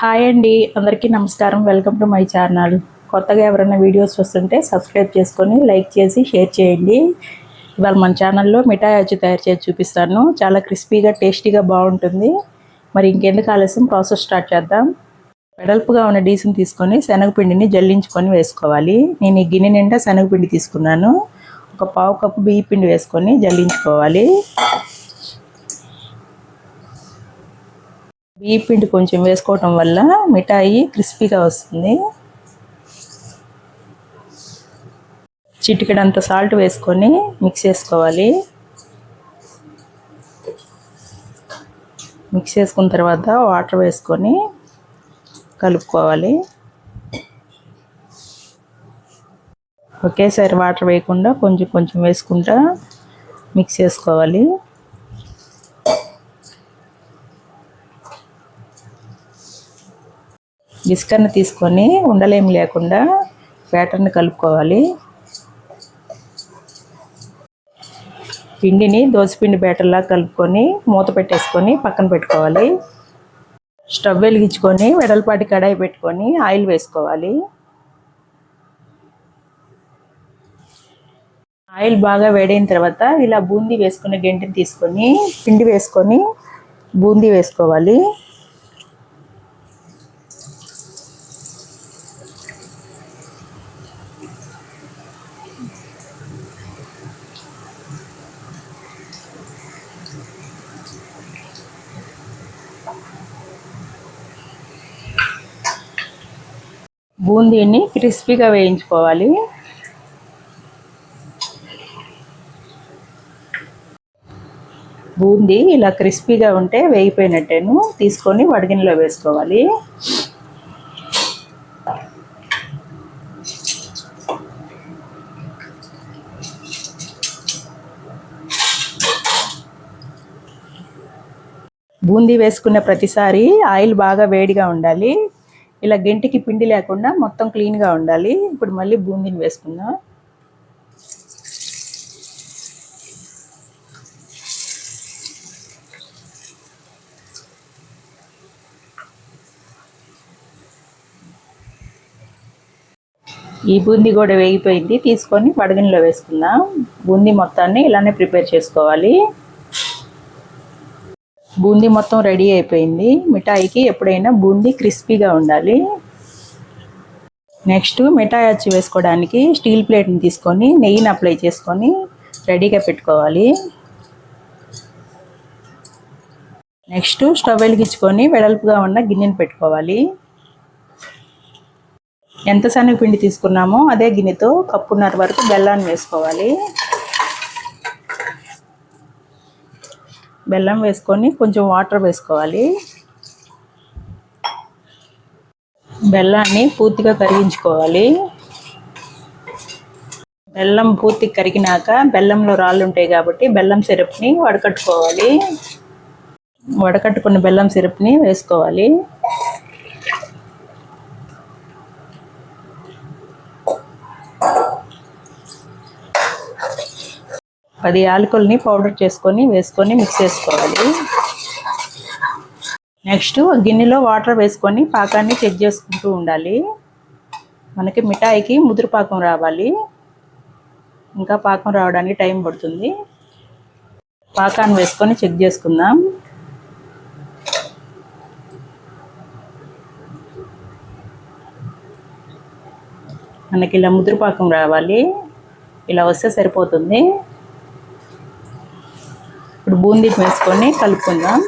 Hi అండి. అందరికీ నమస్కారం. Welcome to my channel. కొత్తగా ఎవరైనా వీడియోస్ వస్తుంటే సబ్స్క్రైబ్ చేసుకొని లైక్ చేసి షేర్ చేయండి. ఇవాళ మన ఛానల్లో మిఠాయి అచ్చు తయారు చేసి చూపిస్తాను. చాలా క్రిస్పీగా టేస్టీగా బాగుంటుంది. మరి ఇంకెందుకు ఆలస్యం? ప్రాసెస్ స్టార్ట్ చేద్దాం. వెడల్పుగా ఉన్న డీసుని తీసుకొని శనగపిండిని జల్లించుకొని వేసుకోవాలి. నేను ఈ గిన్నె నిండా శనగపిండి తీసుకున్నాను. ఒక పావు కప్పు బియ్య పిండి వేసుకొని జల్లించుకోవాలి. బియ్య పిండి కొంచెం వేసుకోవటం వల్ల మిఠాయి క్రిస్పీగా వస్తుంది. చిటికెడంత సాల్ట్ వేసుకొని మిక్స్ చేసుకోవాలి. మిక్స్ చేసుకున్న తర్వాత వాటర్ వేసుకొని కలుపుకోవాలి. ఒకేసారి వాటర్ వేయకుండా కొంచెం కొంచెం వేసుకుంటా మిక్స్ చేసుకోవాలి. బిస్కర్ని తీసుకొని ఉండలేమి లేకుండా బ్యాటర్ని కలుపుకోవాలి. పిండిని దోసపిండి బ్యాటర్లా కలుపుకొని మూత పెట్టేసుకొని పక్కన పెట్టుకోవాలి. స్టవ్ వెలిగించుకొని వెడల్పాటి కడాయి పెట్టుకొని ఆయిల్ వేసుకోవాలి. ఆయిల్ బాగా వేడైన తర్వాత ఇలా బూందీ వేసుకుని గెంటిని తీసుకొని పిండి వేసుకొని బూందీ వేసుకోవాలి. బూందీని క్రిస్పీగా వేయించుకోవాలి. బూందీ ఇలా క్రిస్పీగా ఉంటే వేగిపోయినట్టేను తీసుకొని వడగినలో వేసుకోవాలి. బూందీ వేసుకున్న ప్రతిసారి ఆయిల్ బాగా వేడిగా ఉండాలి. ఇలా గెంటికి పిండి లేకుండా మొత్తం క్లీన్గా ఉండాలి. ఇప్పుడు మళ్ళీ బూందీని వేసుకుందాం ఈ బూందీ కూడా వేగిపోయింది. తీసుకొని పడగనిలో వేసుకుందాం. బూందీ మొత్తాన్ని ఇలానే ప్రిపేర్ చేసుకోవాలి. బూందీ మొత్తం రెడీ అయిపోయింది. మిఠాయికి ఎప్పుడైనా బూందీ క్రిస్పీగా ఉండాలి. నెక్స్ట్ మిఠాయి అచ్చి వేసుకోవడానికి స్టీల్ ప్లేట్ని తీసుకొని నెయ్యిని అప్లై చేసుకొని రెడీగా పెట్టుకోవాలి. నెక్స్ట్ స్టవ్ వెలిగించుకొని వెడల్పుగా ఉన్న గిన్నెని పెట్టుకోవాలి. ఎంత శనగపిండి తీసుకున్నామో అదే గిన్నెతో కప్పున్నర వరకు బెల్లాన్ని వేసుకోవాలి. బెల్లం వేసుకొని కొంచెం వాటర్ వేసుకోవాలి. బెల్లాన్ని పూర్తిగా కరిగించుకోవాలి. బెల్లం పూర్తి కరిగినాక బెల్లంలో రాళ్ళు ఉంటాయి కాబట్టి బెల్లం సిరప్ని వడకట్టుకోవాలి. వడకట్టుకున్న బెల్లం సిరప్ని వేసుకోవాలి. పది యాలకుల్ని పౌడర్ చేసుకొని వేసుకొని మిక్స్ చేసుకోవాలి. నెక్స్ట్ గిన్నెలో వాటర్ వేసుకొని పాకాన్ని చెక్ చేసుకుంటూ ఉండాలి. మనకి మిఠాయికి ముదురు పాకం రావాలి. ఇంకా పాకం రావడానికి టైం పడుతుంది. పాకాన్ని వేసుకొని చెక్ చేసుకుందాం. మనకి ఇలా ముదురు పాకం రావాలి. ఇలా వస్తే సరిపోతుంది. బూందీ వేసుకొని కలుపుకుందాం.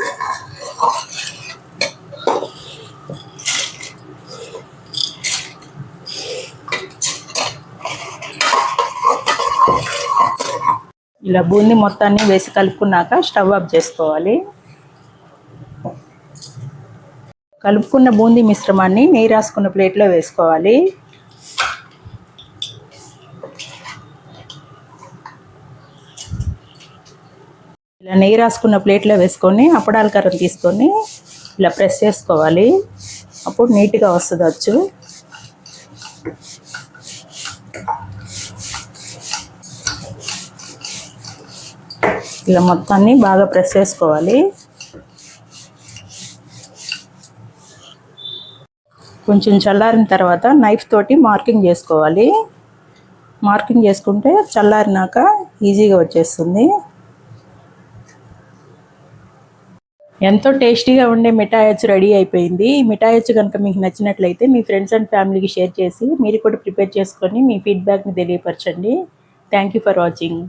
ఇలా బూందీ మొత్తాన్ని వేసి కలుపుకున్నాక స్టవ్ ఆఫ్ చేసుకోవాలి. కలుపుకున్న బూందీ మిశ్రమాన్ని నెయ్యి రాసుకున్న ప్లేట్లో వేసుకోవాలి. ఇలా నెయ్యి రాసుకున్న ప్లేట్లో వేసుకొని అప్పడాల కర్రను తీసుకొని ఇలా ప్రెస్ చేసుకోవాలి. అప్పుడు నీట్గా వస్తుంది వచ్చు ఇలా మొత్తాన్ని బాగా ప్రెస్ చేసుకోవాలి. కొంచెం చల్లారిన తర్వాత నైఫ్ తోటి మార్కింగ్ చేసుకోవాలి. మార్కింగ్ చేసుకుంటే చల్లారినాక ఈజీగా వచ్చేస్తుంది. ఎంతో టేస్టీగా ఉండే మిఠాయి అచ్చు రెడీ అయిపోయింది. ఈ మిఠాయి అచ్చు కనుక మీకు నచ్చినట్లయితే మీ ఫ్రెండ్స్ అండ్ ఫ్యామిలీకి షేర్ చేసి మీరు కూడా ప్రిపేర్ చేసుకొని మీ ఫీడ్బ్యాక్ని తెలియపరచండి. Thank you for watching.